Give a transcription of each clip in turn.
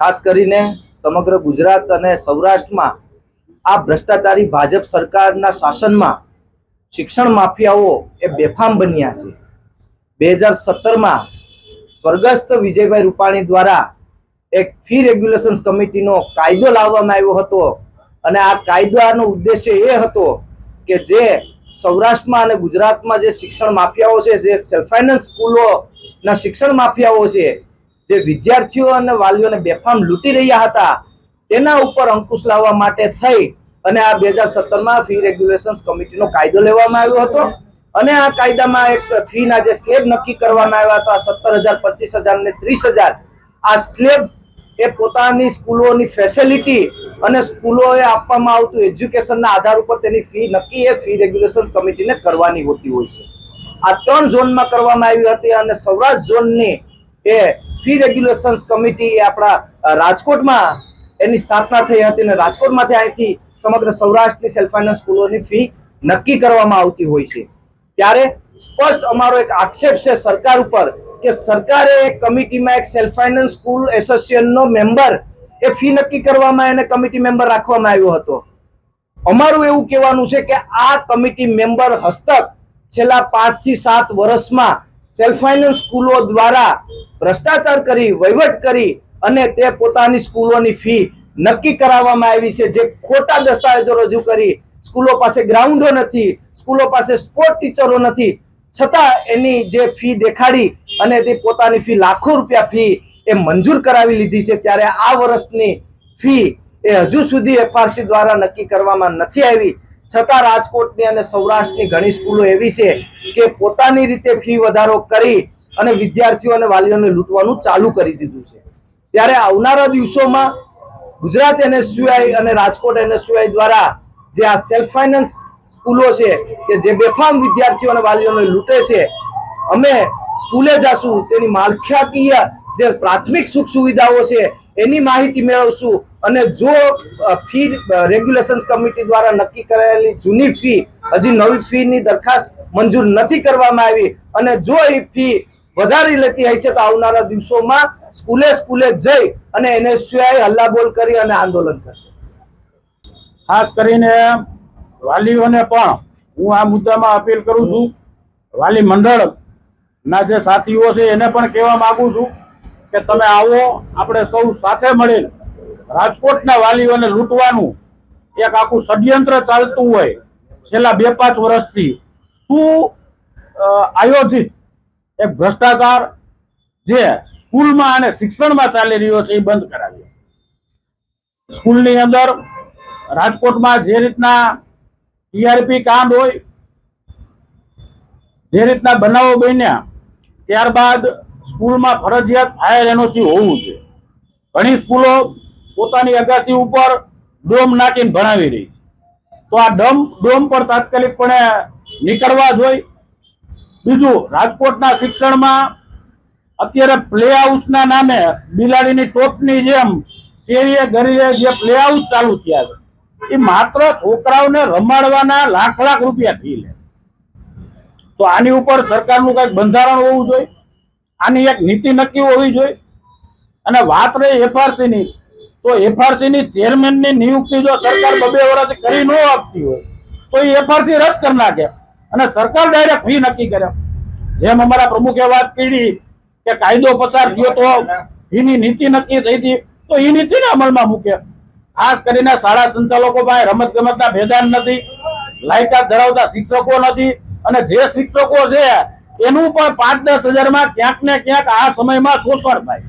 ખાસ કરીને સમગ્ર ગુજરાત અને સૌરાષ્ટ્રમાં આ ભ્રષ્ટાચારી ભાજપ સરકારના શાસનમાં શિક્ષણ માફિયાઓ એ બેફામ બન્યા છે. બે હજાર સત્તરમાં સ્વર્ગસ્થ વિજયભાઈ રૂપાણી દ્વારા એક ફી રેગ્યુલેશન્સ કમિટીનો કાયદો લાવવામાં આવ્યો હતો અને આ કાયદાનો ઉદ્દેશ્ય એ હતો કે જે સૌરાષ્ટ્રમાં અને ગુજરાતમાં જે શિક્ષણ માફિયાઓ છે, જે સેલ્ફ ફાઇનાન્સ સ્કૂલોના શિક્ષણ માફિયાઓ છે જે વિદ્યાર્થીઓ અને વાલીઓને બેફામ લૂંટી રહ્યા હતા, તેના ઉપર અંકુશ લાવવા માટે થઈ અને આ બે હજાર સત્તરમાં ફી રેગ્યુલેશન્સ કમિટીનો કાયદો લેવામાં આવ્યો હતો. અને આ કાયદામાં એક ફીના જે સ્લેબ નક્કી કરવામાં આવ્યા હતા, સત્તર હજાર, પચીસ હજાર ને ત્રીસ હજાર, આ સ્લેબ એ પોતાની સ્કૂલોની ફેસિલિટી અને સ્કૂલોએ આપવામાં આવતું એજ્યુકેશનના આધાર ઉપર તેની ફી નક્કી એ ફી રેગ્યુલેશન કમિટીને કરવાની હોતી હોય છે. આ ત્રણ ઝોનમાં કરવામાં આવી હતી અને સૌરાષ્ટ્ર ઝોનની એ ફી રેગ્યુલેશન્સ કમિટી એ આપણા રાજકોટમાં એની સ્થાપના થઈ હતી અને રાજકોટમાંથી અહીંથી સમગ્ર સૌરાષ્ટ્રની સેલ્ફ ફાઇનાન્સ સ્કૂલોની ફી નક્કી કરવામાં આવતી હોય છે. ત્યારે સ્પષ્ટ અમારો એક આક્ષેપ છે સરકાર ઉપર કે સરકારે એક કમિટીમાં એક સેલ્ફ ફાઇનાન્સ સ્કૂલ એસોસિએશનનો મેમ્બર એ ફી નક્કી કરવામાં એને કમિટી મેમ્બર રાખવામાં આવ્યો હતો. અમારું એવું કહેવાનું છે કે આ કમિટી મેમ્બર હસ્તક છેલ્લા પાંચથી સાત વર્ષમાં સેલ્ફ ફાઇનાન્સ સ્કૂલો દ્વારા ભ્રષ્ટાચાર કરી, વહીવટ કરી અને તે પોતાની સ્કૂલોની ફી નક્કી કરાવવામાં આવી છે. જે ખોટા દસ્તાવેજો રજૂ કરી સ્કૂલો પાસે ગ્રાઉન્ડો નથી, સ્કૂલો પાસે સ્પોર્ટ ટીચરો નથી. છતાં એની જે ફી દેખાડી અને તે પોતાની ફી લાખો રૂપિયા ફી એ મંજૂર કરાવી લીધી છે. ત્યારે આ વર્ષની ફી એ હજુ સુધી એફઆરસી દ્વારા નક્કી કરવામાં નથી આવી. છતાં રાજકોટની અને સૌરાષ્ટ્રની ઘણી સ્કૂલો એવી છે કે પોતાની રીતે ફી વધારો કરી અને વિદ્યાર્થીઓ અને વાલીઓને લૂંટવાનું ચાલુ કરી દીધું છે. ત્યારે આવનારા દિવસોમાં ગુજરાત એનએસયુઆઈ અને રાજકોટ એનએસયુઆઈ દ્વારા જે આ સેલ્ફ ફાઇનાન્સ સ્કૂલો છે કે જે બેફામ વિદ્યાર્થીઓ અને વાલીઓને લૂંટે છે, અમે સ્કૂલે જશું તેની માળખાકીય જે પ્રાથમિક સુખ સુવિધાઓ છે એની માહિતી મેળવશું અને જો ફી રેગ્યુલેશન્સ કમિટી દ્વારા નક્કી કરાયેલી જૂની ફી હજી નવી ફીની દરખાસ્ત મંજૂર નથી કરવામાં આવી અને જો એ ફી વધારી લેતી હશે તો આવનારા દિવસોમાં સ્કૂલે સ્કૂલે જઈ અને એને સિવાય હલ્લાબોલ કરી અને આંદોલન કરશે. ખાસ કરીને વાલીઓને પણ હું આ મુદ્દામાં અપીલ કરું છું. વાલી મંડળ ના જે સાથીઓ છે એને પણ કહેવા માંગુ છું કે તમે આવો, આપણે સૌ સાથે મળીને રાજકોટના વાલીઓને લૂંટવાનું એક આખું ષડયંત્ર ચાલતું હોય છેલ્લા બે પાંચ વર્ષથી શું આયોજિત એક ભ્રષ્ટાચાર જે સ્કૂલમાં અને શિક્ષણમાં ચાલી રહ્યો છે એ બંધ કરાવ્યો. સ્કૂલની અંદર રાજકોટમાં જે રીતના ટીઆરપી કાંડ હોય, જે રીતના બનાવો બન્યા, ત્યારબાદ સ્કૂલમાં ફરજિયાત ફાયર એનઓસી હોવું જોઈએ. ઘણી સ્કૂલો પોતાની અગાસી ઉપર ડોમ નાખીને ભણાવી રહી છે. તો આ ડમ, ડોમ પર તાત્કાલિકપણે નીકળવા જોઈએ બીજું, રાજકોટના શિક્ષણમાં અત્યારે પ્લે હાઉસના નામે બિલાડીની ટોપની જેમ શેરીએ ગરીએ જે પ્લે હાઉસ ચાલુ થયા છે, એ માત્ર છોકરાઓને રમાડવાના લાખ લાખ રૂપિયા ફી લે. તો આની ઉપર સરકારનું કંઈક બંધારણ હોવું જોઈએ. આની એક નીતિ નક્કી હોવી જોઈએ. અને વાત રહી એફઆરસી ની તો એફઆરસી ની ચેરમેનની નિયુક્તિ જો સરકાર બબે વર્ષ કરી ન આપતી હોય, તો એ એફઆરસી રદ કરી નાખે. અને સરકાર ડાયરેક્ટ ફી નક્કી કરે. જેમ અમારા પ્રમુખે વાત કરી કે કાયદો પસાર થયો તો એની નીતિ નક્કી થઈ હતી, તો એ નીતિને અમલમાં મૂકે. ખાસ કરીને શાળા સંચાલકો પાસે રમત ગમતના ભેદાન નથી, લાયકાત ધરાવતા શિક્ષકો નથી, અને જે શિક્ષકો છે, એનું પણ પાંચ દસ હજારમાં ક્યાંક ને ક્યાંક આ સમયમાં શોષણ થાય.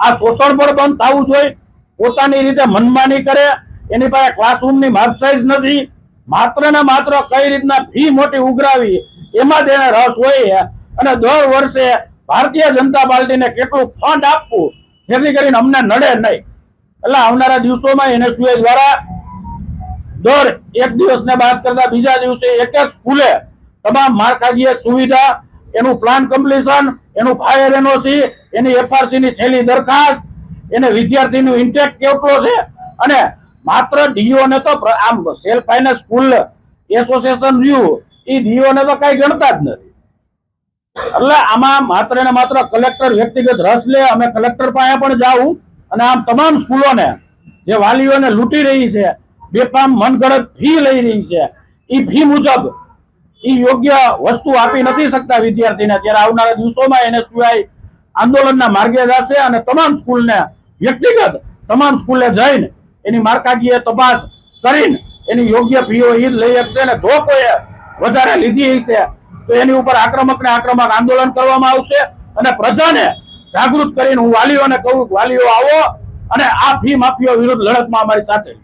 આ શોષણ પણ બંધ થવું જોઈએ. પોતાની રીતે મનમાની કરે, એની પાસે ક્લાસરૂમની માપ સાઈઝ નથી. માત્ર ને માત્ર કઈ રીતના ફી મોટી ઉઘરાવી, એમાં તેને રસ હોય અને દર વર્ષે ભારતીય જનતા પાર્ટીને કેટલું ફંડ આપવું, જેથી કરીને અમને નડે નહીં. એટલે આવનારા દિવસોમાં એનએસયુએ દ્વારા દર એક દિવસને બાદ કરતા બીજા દિવસે એક એક સ્કૂલે તમામ માળખાકીય સુવિધા, એનું પ્લાન કમ્પ્લીશન એનું ફાયર એનઓસી એની એફઆરસી ની છેલ્લી દરખાસ્ત એને વિદ્યાર્થીનું ઇન્ટેક કેટલો છે? અને માત્ર ડીઓને તો આમ સેલ્ફ ફાઇનાન્સ સ્કૂલ એસોસિએશન રહ્યું, એ ડીઓ ને તો કઈ ગણતા જ નથી. એટલે આમાં માત્ર ને માત્ર કલેક્ટર વ્યક્તિગત રસ લે, અમે કલેક્ટર પાસે પણ જાઉં અને આમ તમામ સ્કૂલોને જે વાલીઓને લૂંટી રહી છે, બેફામ મનગણત ફી લઈ રહી છે, એ ફી મુજબ એ યોગ્ય વસ્તુ આપી નથી શકતા વિદ્યાર્થીને. ત્યારે આવનારા દિવસોમાં એને સિવાય આંદોલનના માર્ગે જશે અને તમામ સ્કૂલને વ્યક્તિગત તમામ સ્કૂલે જઈને એની માળખાકીય તપાસ કરીને એની યોગ્ય ફીઓ ઈ લઈ શકશે અને જો કોઈ વધારે લીધી હશે, તો એની ઉપર આક્રમક ને આક્રમક આંદોલન કરવામાં આવશે અને પ્રજાને જાગૃત કરીને હું વાલીઓને કહું વાલીઓ આવો અને આ ફી માફીઓ વિરુદ્ધ લડતમાં અમારી સાથે